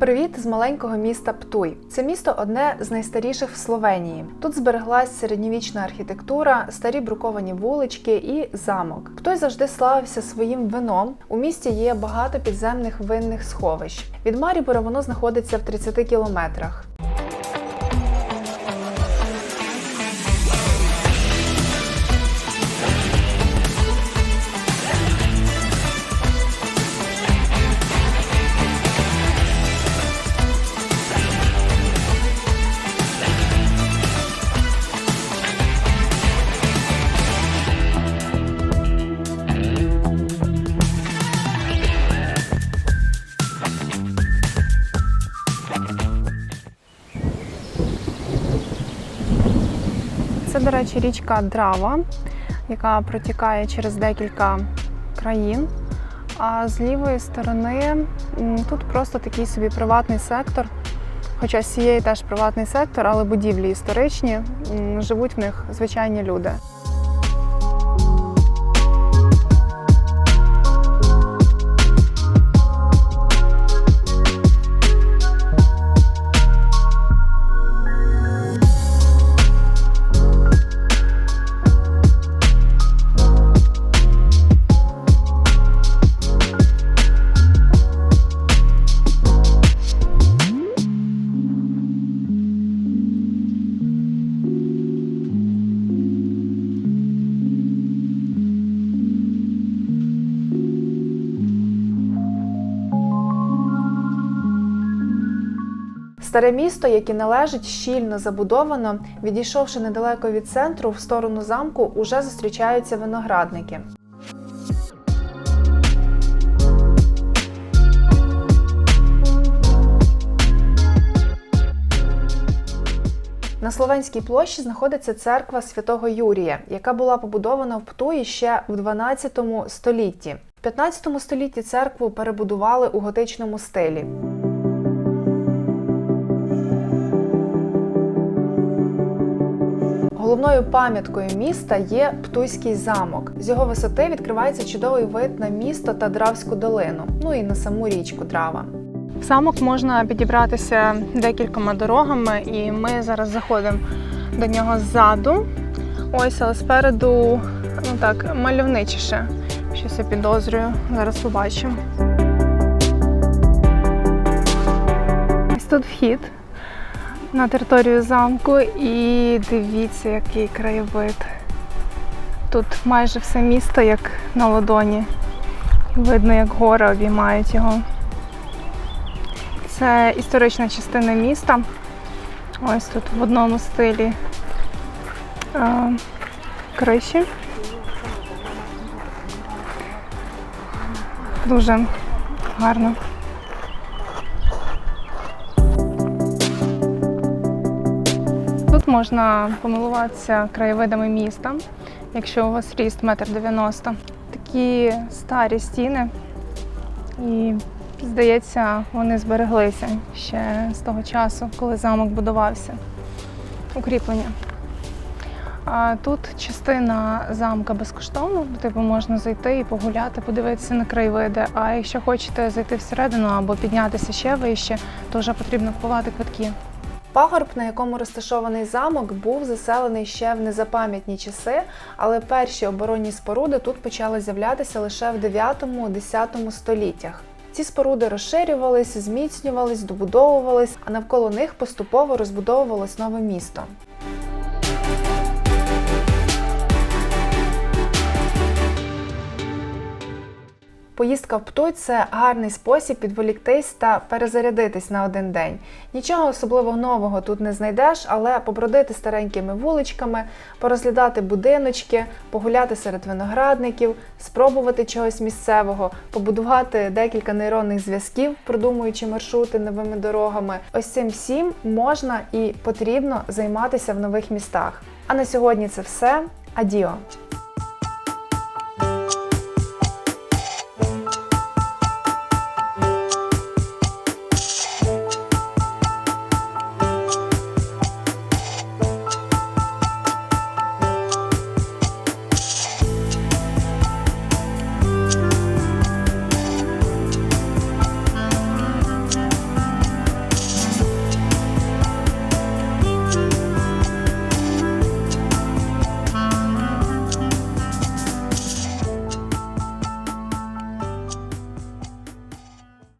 Вхід з маленького міста Птуй. Це місто одне з найстаріших в Словенії. Тут збереглась середньовічна архітектура, старі бруковані вулички і замок. Птуй завжди славився своїм вином. У місті є багато підземних винних сховищ. Від Марібора воно знаходиться в 30 кілометрах. Це, до речі, річка Драва, яка протікає через декілька країн. А з лівої сторони тут просто такий собі приватний сектор. Хоча з цієї теж приватний сектор, але будівлі історичні, живуть в них звичайні люди. Старе місто, яке належить щільно забудовано, відійшовши недалеко від центру в сторону замку, уже зустрічаються виноградники. На Словенській площі знаходиться церква святого Юрія, яка була побудована в Птуї ще в 12 столітті. В 15 столітті церкву перебудували у готичному стилі. Головною пам'яткою міста є Птуйський замок. З його висоти відкривається чудовий вид на місто та Дравську долину, ну і на саму річку Драва. В замок можна підібратися декількома дорогами, і ми зараз заходимо до нього ззаду. Ось, але спереду, ну так, мальовничіше. Щось я підозрюю. Зараз побачимо. Ось тут вхід на територію замку і дивіться, який краєвид. Тут майже все місто як на ладоні. Видно, як гори обіймають його. Це історична частина міста. Ось тут в одному стилі е, криші. Дуже гарно. Можна помилуватися краєвидами міста, якщо у вас ріст 1,90 м. Такі старі стіни, і здається, вони збереглися ще з того часу, коли замок будувався. Укріплення. А тут частина замка безкоштовна, типу можна зайти і погуляти, подивитися на краєвиди. А якщо хочете зайти всередину або піднятися ще вище, то вже потрібно купувати квитки. Пагорб, на якому розташований замок, був заселений ще в незапам'ятні часи, але перші оборонні споруди тут почали з'являтися лише в 9-10 століттях. Ці споруди розширювались, зміцнювались, добудовувались, а навколо них поступово розбудовувалось нове місто. Поїздка в Птуй – це гарний спосіб підволіктись та перезарядитись на один день. Нічого особливо нового тут не знайдеш, але побродити старенькими вуличками, порозглядати будиночки, погуляти серед виноградників, спробувати чогось місцевого, побудувати декілька нейронних зв'язків, продумуючи маршрути новими дорогами. Ось цим всім можна і потрібно займатися в нових містах. А на сьогодні це все. Адіо!